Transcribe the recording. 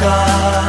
God.